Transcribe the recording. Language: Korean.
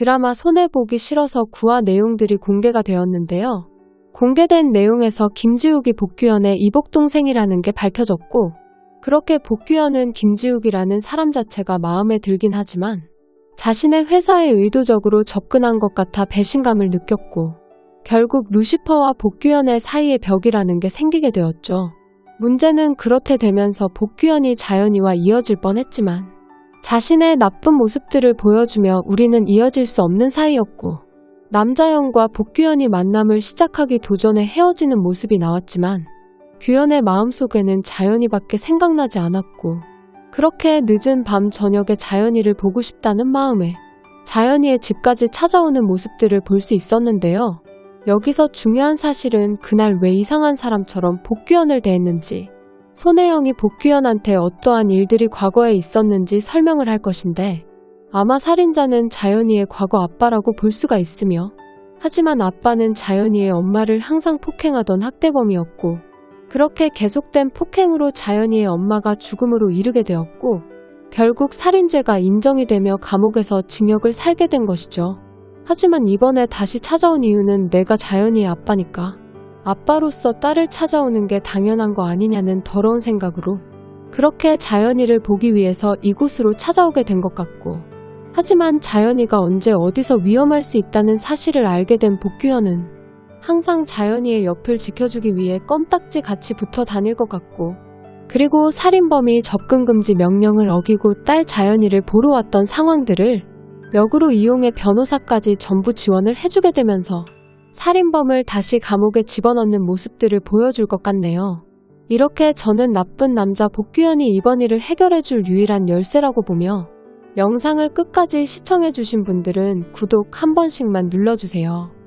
드라마 손해보기 싫어서 구화 내용들이 공개가 되었는데요. 공개된 내용에서 김지욱이 복규현의 이복동생이라는 게 밝혀졌고, 그렇게 복규현은 김지욱이라는 사람 자체가 마음에 들긴 하지만, 자신의 회사에 의도적으로 접근한 것 같아 배신감을 느꼈고, 결국 루시퍼와 복규현의 사이에 벽이라는 게 생기게 되었죠. 문제는 그렇게 되면서 복규현이 자연이와 이어질 뻔했지만, 자신의 나쁜 모습들을 보여주며 우리는 이어질 수 없는 사이였고, 남자연과 복규현이 만남을 시작하기 도전에 헤어지는 모습이 나왔지만, 규현의 마음속에는 자연이밖에 생각나지 않았고, 그렇게 늦은 밤 저녁에 자연이를 보고 싶다는 마음에 자연이의 집까지 찾아오는 모습들을 볼 수 있었는데요. 여기서 중요한 사실은 그날 왜 이상한 사람처럼 복규현을 대했는지, 손혜영이 복규현한테 어떠한 일들이 과거에 있었는지 설명을 할 것인데, 아마 살인자는 자연이의 과거 아빠라고 볼 수가 있으며, 하지만 아빠는 자연이의 엄마를 항상 폭행하던 학대범이었고, 그렇게 계속된 폭행으로 자연이의 엄마가 죽음으로 이르게 되었고, 결국 살인죄가 인정이 되며 감옥에서 징역을 살게 된 것이죠. 하지만 이번에 다시 찾아온 이유는 내가 자연이의 아빠니까. 아빠로서 딸을 찾아오는 게 당연한 거 아니냐는 더러운 생각으로 그렇게 자연이를 보기 위해서 이곳으로 찾아오게 된 것 같고 하지만 자연이가 언제 어디서 위험할 수 있다는 사실을 알게 된 복규현은 항상 자연이의 옆을 지켜주기 위해 껌딱지 같이 붙어 다닐 것 같고 그리고 살인범이 접근 금지 명령을 어기고 딸 자연이를 보러 왔던 상황들을 역으로 이용해 변호사까지 전부 지원을 해주게 되면서 살인범을 다시 감옥에 집어넣는 모습들을 보여줄 것 같네요. 이렇게 저는 나쁜 남자 복규현이 이번 일을 해결해줄 유일한 열쇠라고 보며 영상을 끝까지 시청해주신 분들은 구독 한 번씩만 눌러주세요.